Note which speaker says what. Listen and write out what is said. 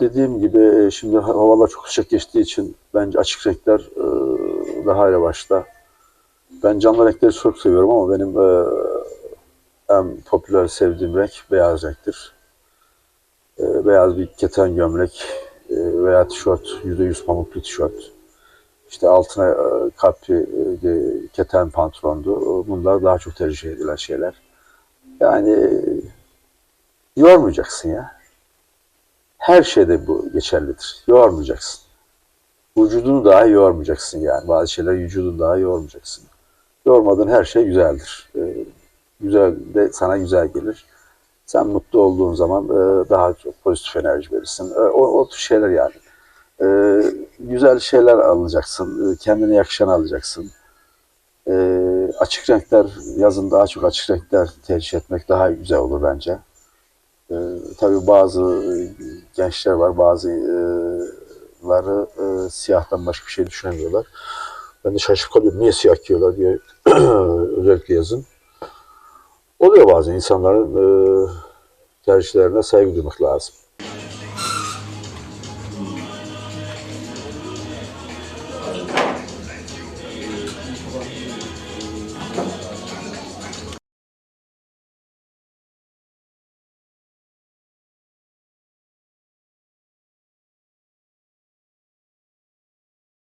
Speaker 1: dediğim gibi e, şimdi havalar çok sıcak geçtiği için bence açık renkler e, daha revaçta. Ben canlı renkleri çok seviyorum ama benim e, en popüler sevdiğim renk beyaz renktir. E, beyaz bir keten gömlek e, veya tişört, %100 pamuklu tişört. İşte altına e, kapri, e, keten pantolondu. E, Bunlar daha çok tercih edilen şeyler. Yani e, yormayacaksın ya. Her şeyde bu geçerlidir. Yormayacaksın. Vücudunu daha yormayacaksın yani. Bazı şeyler vücudunu daha yormayacaksın. Yormadığın her şey güzeldir. Ee, güzel de sana güzel gelir. Sen mutlu olduğun zaman e, daha çok pozitif enerji verirsin. E, o, o tür şeyler yani. E, güzel şeyler alacaksın. E, kendine yakışan alacaksın. E, açık renkler, yazın daha çok açık renkler tercih etmek daha güzel olur bence. Ee, tabii bazı e, gençler var, bazıları e, siyahtan başka bir şey düşünemiyorlar. Ben de şaşıp kalıyorum, niye siyah giyiyorlar diye özellikle yazın. Oluyor bazen insanların e, tercihlerine saygı duymak lazım.